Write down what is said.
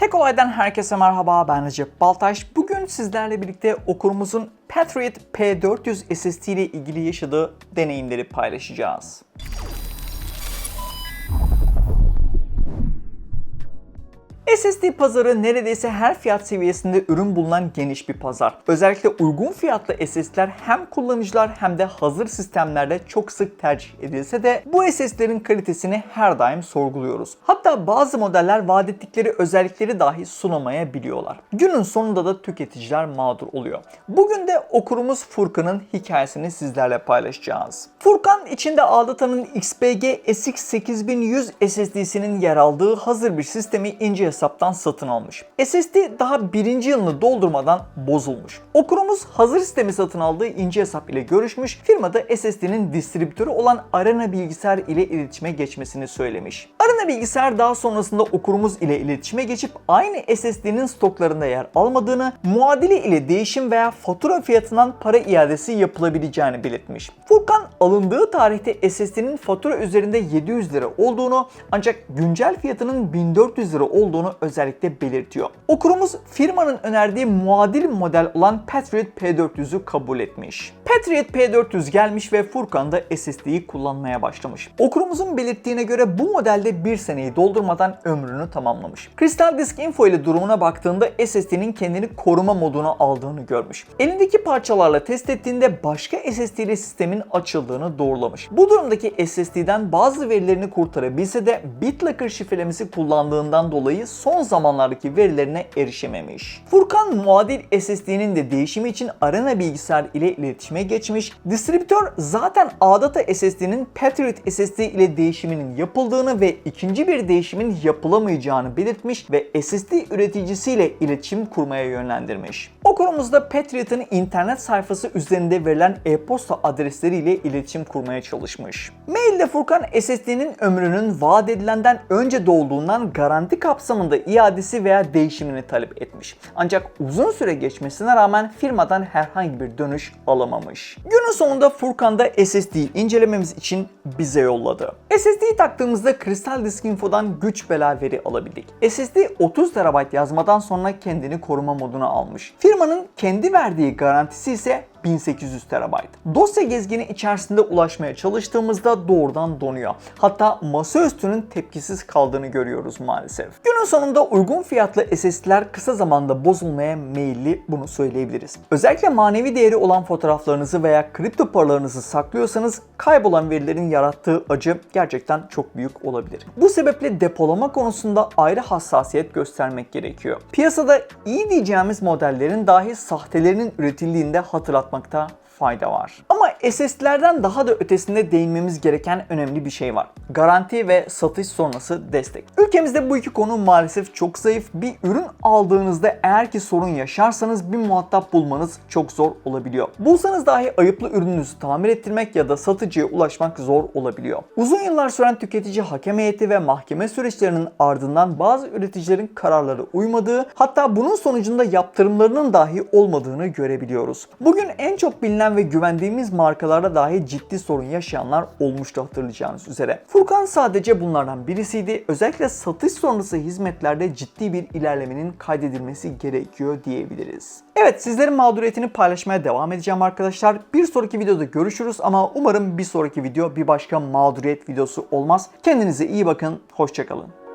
Tek olaydan herkese merhaba ben Recep Baltaş. Bugün sizlerle birlikte okulumuzun Patriot P400 SSD ile ilgili yaşadığı deneyimleri paylaşacağız. SSD pazarı neredeyse her fiyat seviyesinde ürün bulunan geniş bir pazar. Özellikle uygun fiyatlı SSD'ler hem kullanıcılar hem de hazır sistemlerde çok sık tercih edilse de bu SSD'lerin kalitesini her daim sorguluyoruz. Hatta bazı modeller vaat ettikleri özellikleri dahi sunamayabiliyorlar. Günün sonunda da tüketiciler mağdur oluyor. Bugün de okurumuz Furkan'ın hikayesini sizlerle paylaşacağız. Furkan içinde Aldata'nın XPG SX8100 SSD'sinin yer aldığı hazır bir sistemi ince hesaptan satın almış. SSD daha birinci yılını doldurmadan bozulmuş. Okurumuz hazır sistemi satın aldığı ince hesap ile görüşmüş, firmada SSD'nin distribütörü olan Arena Bilgisayar ile iletişime geçmesini söylemiş. Arena Bilgisayar daha sonrasında okurumuz ile iletişime geçip aynı SSD'nin stoklarında yer almadığını, muadili ile değişim veya fatura fiyatından para iadesi yapılabileceğini belirtmiş. Furkan alındığı tarihte SSD'nin fatura üzerinde 700 lira olduğunu ancak güncel fiyatının 1400 lira olduğunu özellikle belirtiyor. Okurumuz firmanın önerdiği muadil model olan Patriot P400'ü kabul etmiş. Patriot P400 gelmiş ve Furkan da SSD'yi kullanmaya başlamış. Okurumuzun belirttiğine göre bu modelde bir seneyi doldurmadan ömrünü tamamlamış. Crystal Disk Info ile durumuna baktığında SSD'nin kendini koruma moduna aldığını görmüş. Elindeki parçalarla test ettiğinde başka SSD ile sistemin açıldığını doğrulamış. Bu durumdaki SSD'den bazı verilerini kurtarabilse de BitLocker şifrelemesi kullandığından dolayı son zamanlardaki verilerine erişememiş. Furkan muadil SSD'nin de değişimi için Arena bilgisayar ile iletişime geçmiş. Distribütör zaten ADATA SSD'nin Patriot SSD ile değişiminin yapıldığını ve ikinci bir değişimin yapılamayacağını belirtmiş ve SSD üreticisiyle iletişim kurmaya yönlendirmiş. Okurumuzda Patriot'ın internet sayfası üzerinde verilen e-posta adresleriyle iletişim kurmaya çalışmış. Mailde Furkan SSD'nin ömrünün vaat edilenden önce dolduğundan garanti kapsamında iadesi veya değişimini talep etmiş. Ancak uzun süre geçmesine rağmen firmadan herhangi bir dönüş alamamış. Günün sonunda Furkan da SSD'yi incelememiz için bize yolladı. SSD'yi taktığımızda Crystal Disk Info'dan güç bela veri alabildik. SSD 30 TB yazmadan sonra kendini koruma moduna almış. Firmanın kendi verdiği garantisi ise 1800 TB. Dosya gezgini içerisinde ulaşmaya çalıştığımızda doğrudan donuyor. Hatta masaüstünün tepkisiz kaldığını görüyoruz maalesef. Günün sonunda uygun fiyatlı SSD'ler kısa zamanda bozulmaya meyilli bunu söyleyebiliriz. Özellikle manevi değeri olan fotoğraflarınızı veya kripto paralarınızı saklıyorsanız kaybolan verilerin yarattığı acı gerçekten çok büyük olabilir. Bu sebeple depolama konusunda ayrı hassasiyet göstermek gerekiyor. Piyasada iyi diyeceğimiz modellerin dahi sahtelerinin üretildiğinde hatırlatmakta fayda var. Ama SSD'lerden daha da ötesinde değinmemiz gereken önemli bir şey var. Garanti ve satış sonrası destek. Ülkemizde bu iki konu maalesef çok zayıf. Bir ürün aldığınızda eğer ki sorun yaşarsanız bir muhatap bulmanız çok zor olabiliyor. Bulsanız dahi ayıplı ürününüzü tamir ettirmek ya da satıcıya ulaşmak zor olabiliyor. Uzun yıllar süren tüketici hakem heyeti ve mahkeme süreçlerinin ardından bazı üreticilerin kararları uymadığı hatta bunun sonucunda yaptırımlarının dahi olmadığını görebiliyoruz. Bugün en çok bilinen ve güvendiğimiz markalarda dahi ciddi sorun yaşayanlar olmuştu hatırlayacağınız üzere. Furkan sadece bunlardan birisiydi. Özellikle satış sonrası hizmetlerde ciddi bir ilerlemenin kaydedilmesi gerekiyor diyebiliriz. Evet sizlerin mağduriyetini paylaşmaya devam edeceğim arkadaşlar. Bir sonraki videoda görüşürüz ama umarım bir sonraki video bir başka mağduriyet videosu olmaz. Kendinize iyi bakın, hoşçakalın.